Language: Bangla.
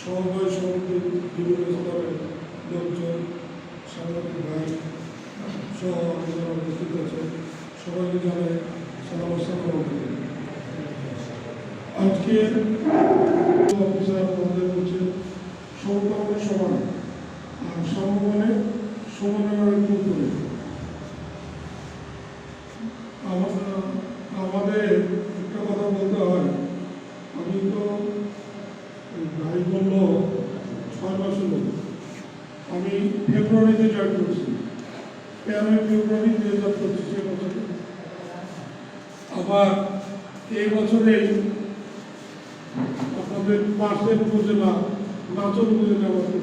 সমবায় সমিতি বিভিন্ন স্তরের লোকজন, সাংবাদিক ভাই সহ যারা উপস্থিত আছে। সবাইকে জানাই সালাম আজকে অফিসার আমাদের হচ্ছে সমকামে সমান, আর সমমানে সমানের উপরে আমাদের গাড়ির মূল্য ছয় মাস হলো। আমি ফেব্রুয়ারিতে জয়েন করেছি। তেরোই ফেব্রুয়ারি দু হাজার পঁচিশে বছরে? আবার এই বছরে আপনাদের পাশের উপজেলা নাচন উপজেলা আমাদের